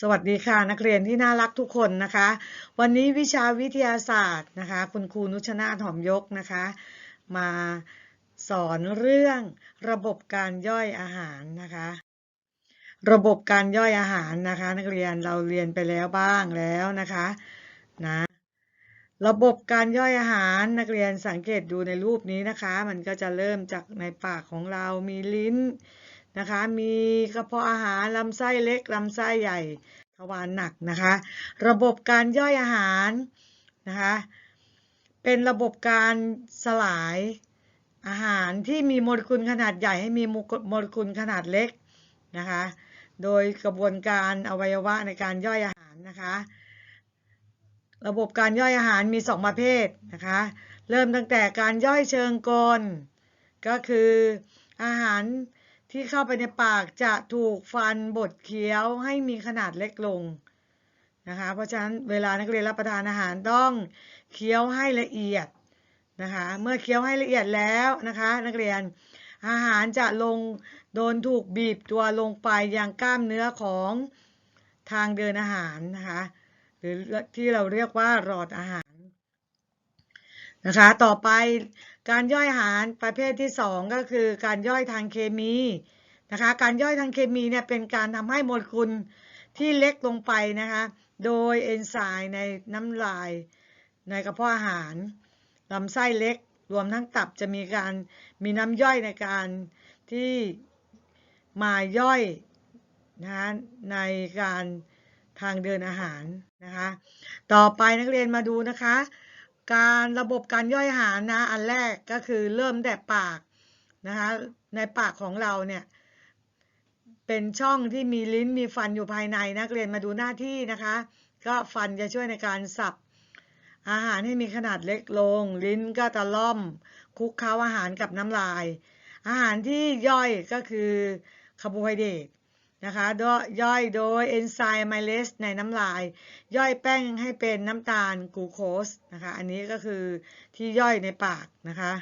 สวัสดีค่ะ นักเรียนที่น่ารักทุกคนนะคะ วันนี้วิชาวิทยาศาสตร์นะคะ คุณครูนุชนาถหอมยกนะคะ มาสอนเรื่องระบบการย่อยอาหารนะคะ ระบบการย่อยอาหารนะคะ นักเรียนเราเรียนไปแล้วบ้างแล้วนะคะนะระบบการย่อยอาหารนักเรียนสังเกตดูในรูปนี้นะคะ มันก็จะเริ่มจากในปากของเรามีลิ้น นะคะ มีกระเพาะอาหารลำไส้เล็กลำไส้ใหญ่ทวารหนักนะคะ ระบบการย่อยอาหารนะคะ เป็นระบบการสลายอาหารที่มีโมเลกุลขนาดใหญ่ให้มีโมเลกุลขนาดเล็กนะคะ โดยกระบวนการอวัยวะในการย่อยอาหารนะคะ ระบบการย่อยอาหารมี 2 ประเภทนะคะ เริ่มตั้งแต่การย่อยเชิงกล ก็คืออาหาร ที่เข้าไปในปากจะถูกฟันบดเคี้ยวให้มีขนาดเล็กลงนะคะเพราะฉะนั้นเวลานักเรียนรับประทานอาหารต้องเคี้ยวให้ละเอียดนะคะเมื่อเคี้ยวให้ละเอียดแล้วนะคะนักเรียนอาหารจะลงโดนถูกบีบตัวลงไปยังกล้ามเนื้อของทางเดินอาหารนะคะหรือที่เราเรียกว่าหลอดอาหาร นะคะ ต่อไปการย่อยอาหารประเภทที่ 2 ก็คือการย่อยทางเคมีนะคะ การย่อยทางเคมีเนี่ยเป็นการทำให้โมเลกุลที่เล็กลงไปนะคะ โดยเอนไซม์ในน้ำลายในกระเพาะอาหารลำไส้เล็กรวมทั้งตับจะมีการมีน้ำย่อยในการที่มาย่อยนะคะในการทางเดินอาหารนะคะ ต่อไปนักเรียนมาดูนะคะ การระบบการย่อยอาหารนะอันแรกก็คือเริ่มแต่ปากนะคะในปากของเราเนี่ยเป็นช่องที่มีลิ้นมีฟันอยู่ภายในนักเรียนมาดูหน้าที่นะคะ ก็ฟันจะช่วยในการสับอาหารให้มีขนาดเล็กลง ลิ้นก็จะล่อมคุกเคล้าอาหารกับน้ำลาย อาหารที่ย่อยก็คือคาร์โบไฮเดรต นะคะย่อยโดยเอนไซม์ไมเลสในน้ำลาย ย่อยแป้งให้เป็นน้ำตาลกลูโคสนะคะอันนี้ก็คือที่ย่อยในปากนะคะ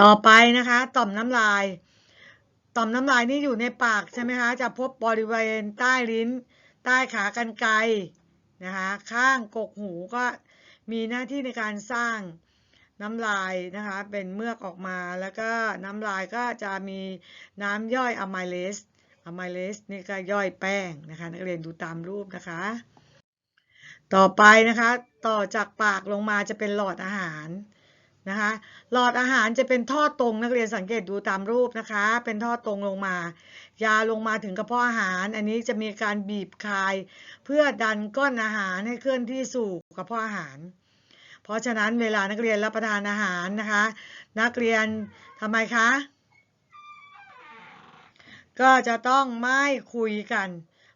ต่อไปนะคะต่อมน้ำลาย ต่อมน้ำลายนี่อยู่ในปากใช่ไหมคะจะพบบริเวณใต้ลิ้น ใต้ขากรรไกรนะคะข้างกกหูก็มีหน้าที่ในการสร้างน้ำลายนะคะเป็นเมือกออกมาแล้วก็น้ำลายก็จะมีน้ำย่อยอะไมเลส อะไมเลสนี่ก็ย่อยแป้งนะคะ นักเรียนดูตามรูปนะคะ ต่อไปนะคะ ต่อจากปากลงมาจะเป็นหลอดอาหารนะคะ หลอดอาหารจะเป็นท่อตรงนักเรียนสังเกตดูตามรูปนะคะ เป็นท่อตรงลงมา ยาลงมาถึงกระเพาะอาหาร อันนี้จะมีการบีบคาย เพื่อดันก้อนอาหารให้เคลื่อนที่สู่กระเพาะอาหาร เพราะฉะนั้นเวลานักเรียนรับประทานอาหารนะคะ นักเรียนทำไมคะ ก็จะต้องไม่คุยกัน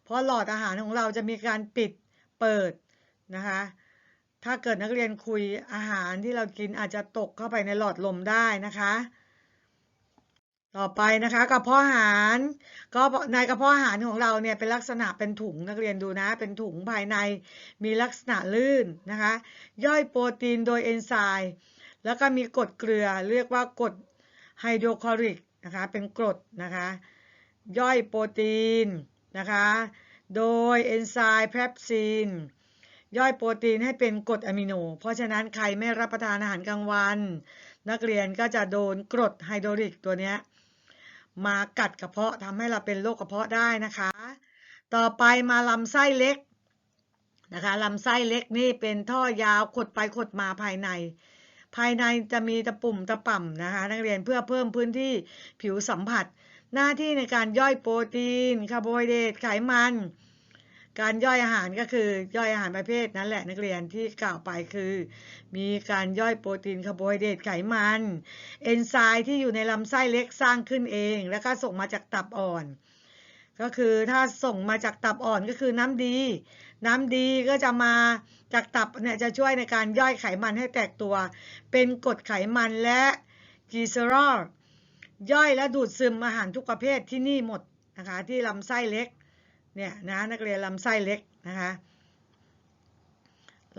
เพราะหลอดอาหารของเราจะมีการปิดเปิดนะคะ ถ้าเกิดนักเรียนคุยอาหารที่เรากินอาจจะตกเข้าไปในหลอดลมได้นะคะ ต่อไปนะคะกระเพาะอาหารก็ในกระเพาะอาหารของเราเนี่ยเป็นลักษณะเป็นถุงนักเรียนดูนะ เป็นถุงภายในมีลักษณะลื่นนะคะ ย่อยโปรตีนโดยเอนไซม์แล้วก็มีกรดเกลือเรียกว่ากรดไฮโดรคลอริกนะคะ เป็นกรดนะคะ ย่อยโปรตีนนะคะ โดยเอนไซม์แพปซีนย่อยโปรตีนให้เป็นกรดอะมิโน เพราะฉะนั้นใครไม่รับประทานอาหารกลางวัน นักเรียนก็จะโดนกรดไฮโดรลิกตัวนี้มากัดกระเพาะทำให้เราเป็นโรคกระเพาะได้นะคะ ต่อไปมาลำไส้เล็กนะคะลำไส้เล็กนี่เป็นท่อยาวขดไปขดมาภายใน ภายในจะมีตะปุ่มตะป่ำนะคะ นักเรียนเพื่อเพิ่มพื้นที่ผิวสัมผัส หน้าที่ในการย่อยโปรตีนคาร์โบไฮเดรตไขมัน การย่อยอาหารก็คือย่อยอาหารประเภทนั้นแหละนักเรียนที่กล่าวไปคือ มีการย่อยโปรตีนคาร์โบไฮเดรตไขมันเอนไซม์ที่อยู่ในลำไส้เล็กสร้างขึ้นเอง แล้วก็ส่งมาจากตับอ่อน ก็คือถ้าส่งมาจากตับอ่อนก็คือน้ำดี น้ำดีก็จะมาจากตับเนี่ยจะช่วยในการย่อยไขมันให้แตกตัว เป็นกรดไขมันและกีเซอรอล ย่อยและดูดซึมอาหารทุกประเภทที่นี่หมดนะคะที่ลำไส้เล็กเนี่ยนะนักเรียนลำไส้เล็กนะคะ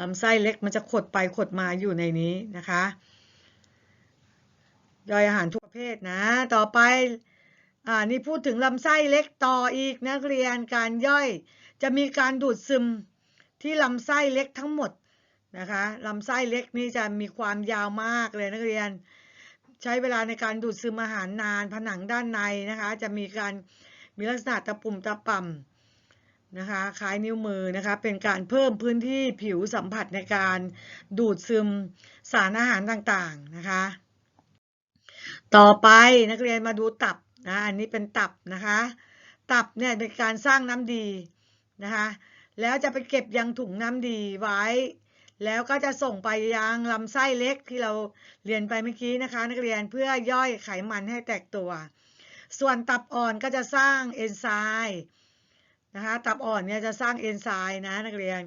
ลำไส้เล็กมันจะขดไปขดมาอยู่ในนี้นะคะย่อยอาหารทุกประเภทนะ ต่อไปอ่านี่พูดถึงลำไส้เล็กต่ออีกนักเรียนการย่อย จะมีการดูดซึมที่ลำไส้เล็กทั้งหมดนะคะลำไส้เล็กนี่จะมีความยาวมากเลยนักเรียน ใช้เวลาในการดูดซึมอาหารนาน ผนังด้านในนะคะ จะมีการมีลักษณะตะปุ่มตะป่ำนะคะ คล้ายนิ้วมือนะคะ เป็นการเพิ่มพื้นที่ผิวสัมผัสในการดูดซึมสารอาหารต่างๆนะคะ ต่อไปนักเรียนมาดูตับนะอันนี้เป็นตับนะคะ ตับเนี่ยเป็นการสร้างน้ำดีนะคะ แล้วจะไปเก็บยังถุงน้ำดีไว้ แล้วก็จะส่งไปยังลำไส้เล็กที่เราเรียนไปเมื่อกี้นะคะ นักเรียนเพื่อย่อยไขมันให้แตกตัว ส่วนตับอ่อนก็จะสร้างเอนไซม์นะคะตับอ่อนเนี่ยจะสร้างเอนไซม์นะนักเรียน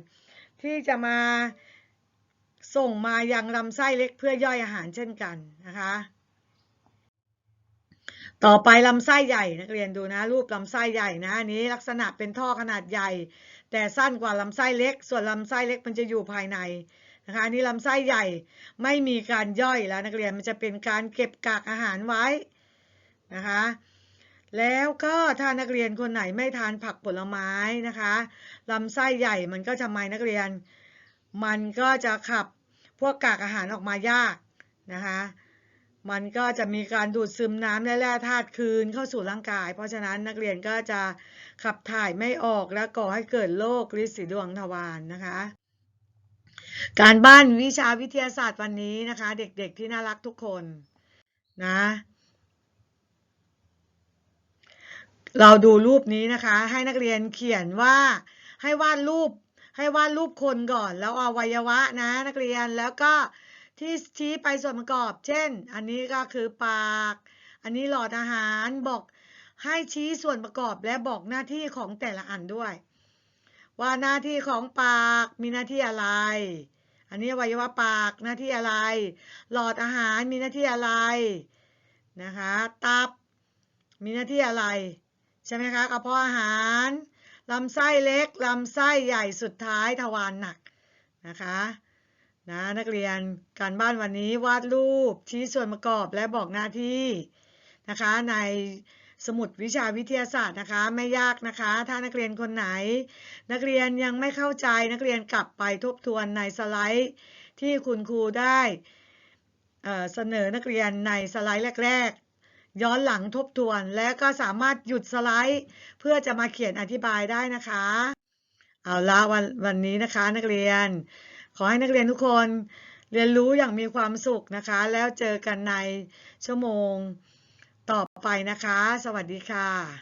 ที่จะมาส่งมายังลำไส้เล็กเพื่อย่อยอาหารเช่นกันนะคะ ต่อไปลำไส้ใหญ่นักเรียนดูนะ รูปลำไส้ใหญ่นะอันนี้ลักษณะเป็นท่อขนาดใหญ่ แต่สั้นกว่าลำไส้เล็ก ส่วนลำไส้เล็กมันจะอยู่ภายในนะคะอันนี้ลำไส้ใหญ่ไม่มีการย่อยแล้วนักเรียนมันจะเป็นการเก็บกากอาหารไว้นะคะแล้วก็ถ้านักเรียนคนไหนไม่ทานผักผลไม้นะคะลำไส้ใหญ่มันก็จะไม่นักเรียน มันก็จะขับพวกกากอาหารออกมายากนะคะ มันก็จะมีการดูดซึมน้ำและแร่ธาตุคืนเข้าสู่ร่างกาย เพราะฉะนั้นนักเรียนก็จะขับถ่ายไม่ออกและก่อให้เกิดโรคลินสีดวงทวารนนะคะ การบ้านวิชาวิทยาศาสตร์วันนี้นะคะ เด็กๆที่น่ารักทุกคนนะ เราดูรูปนี้นะคะ ให้นักเรียนเขียนว่าให้วาดรูปให้วาดรูปคนก่อน แล้วอวัยวะนะ นักเรียนแล้วก็ ที่ชี้ไปส่วนประกอบ เช่น อันนี้ก็คือปาก อันนี้หลอดอาหารบอกให้ชี้ส่วนประกอบและบอกหน้าที่ของแต่ละอันด้วย ว่าหน้าที่ของปากมีหน้าที่อะไร อันนี้วัยวะปากหน้าที่อะไร หลอดอาหารมีหน้าที่อะไรนะคะตับมีหน้าที่อะไร ใช่ไหมคะกระเพาะอาหารลำไส้เล็กลำไส้ใหญ่สุดท้ายทวารหนักนะคะ นะนักเรียนการบ้านวันนี้วาดรูปชี้ส่วนประกอบและบอกหน้าที่นะคะในสมุดวิชาวิทยาศาสตร์นะคะไม่ยากนะคะ ถ้านักเรียนคนไหน นักเรียนยังไม่เข้าใจนักเรียนกลับไปทบทวนในสไลด์ที่คุณครูได้เเสนอนักเรียนในสไลด์แรก ๆ ย้อนหลังทบทวน และก็สามารถหยุดสไลด์ เพื่อจะมาเขียนอธิบายได้นะคะ เอาละวันวันนี้นะคะนักเรียน ขอให้นักเรียนทุกคนเรียนรู้อย่างมีความสุขนะคะ แล้วเจอกันในชั่วโมงต่อไปนะคะ สวัสดีค่ะ